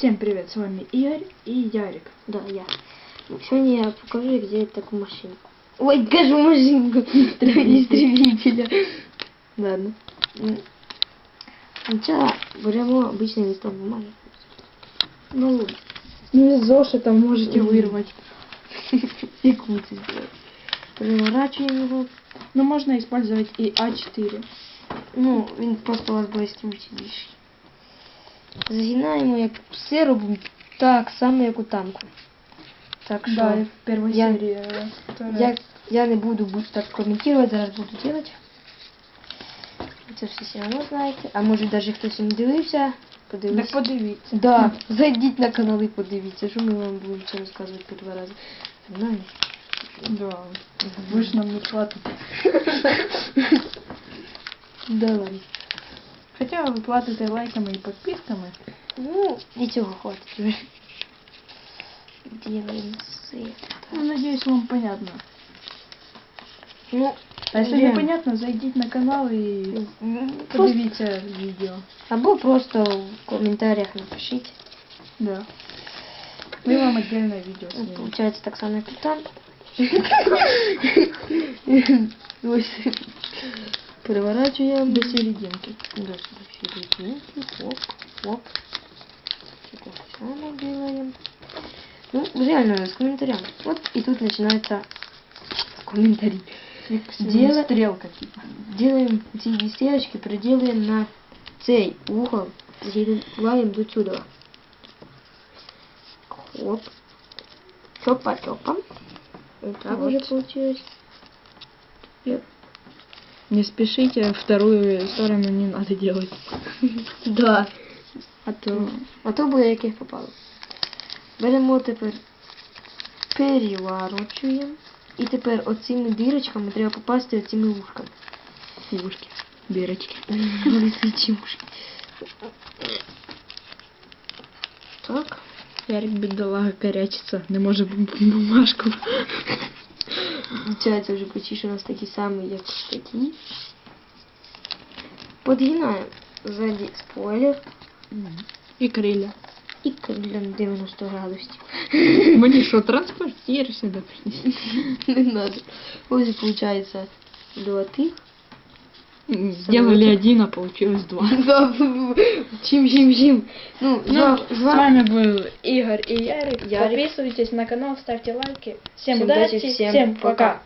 Всем привет, с вами Игорь и Ярик. Да, я. Ну, Сегодня я покажу, як делать такую машинку. Ой, кажу машинку. Истребителя. Ладно. М. Сначала беремо обычный листок бумаги. Ну, Ну, из зошита можете Мгм. вырвать. секунду. Переворачуємо його. Но можно использовать и А А4. Ну, він просто у вас буде стрімченіший. Загинаємо як все робимо так само, як у танку. Так що Да, в первой я- серии. э, я, я не буду так коментувати, зараз буду делать. Це всі все одно знаєте. А може навіть хтось не дивився, Так подивився. подивіться. Да, зайдіть на канал і подивіться, що ми вам будемо це розказувати по два рази. Знаю. Да. Вы ж нам не платите. Да ладно. Хотя ви платите лайками і підписками. Ну, і цього хватить вже. Делаем все. Ну, надеюсь, вам понятно. Ну, А если не Блин. понятно, зайдите на канал и м, просто, подивіться відео. або просто в коментарях напишіть. Да. Мы вам отдельное видео Ну, снимем. Получается так само, як і там. Ось. Переворачуємо. До серединки. Да, до серединки. Оп, оп. Так само делаем. Ну, реально, с комментарями. Вот и тут начинается комментарий. Дело- Стрелка, типа. Делаем ці дві стрілочки, переделаем на цей угол. Згибаємо до сюда. Хоп. Чопа-чопа. Вот так Вот. уже получилось. Не спешите, вторую сторону не надо делать. Да. А то... А то буде яких попало. Беремо тепер, переворочуємо. І тепер оцими дірочками треба попасти оцими вушками. Ушки. Дырочки. Лисичі вушки. Так. Ярик бедолага корячится, не може бумажку. Получається вже почти що у нас такі самі, як такі. Подгинаємо ззаді спойлер І криля. і крилля на 90 градусів. Мені що, транспортир сюди приніс? Не надо. Ось виходить два тих. Сделали один, а получилось два. Да, чим, чим, чим. Ну, Ну, с вами. был Игорь и Ярик. Ярик. Подписывайтесь на канал, ставьте лайки. Всем, Всем удачи, удачи, всем всем пока. пока.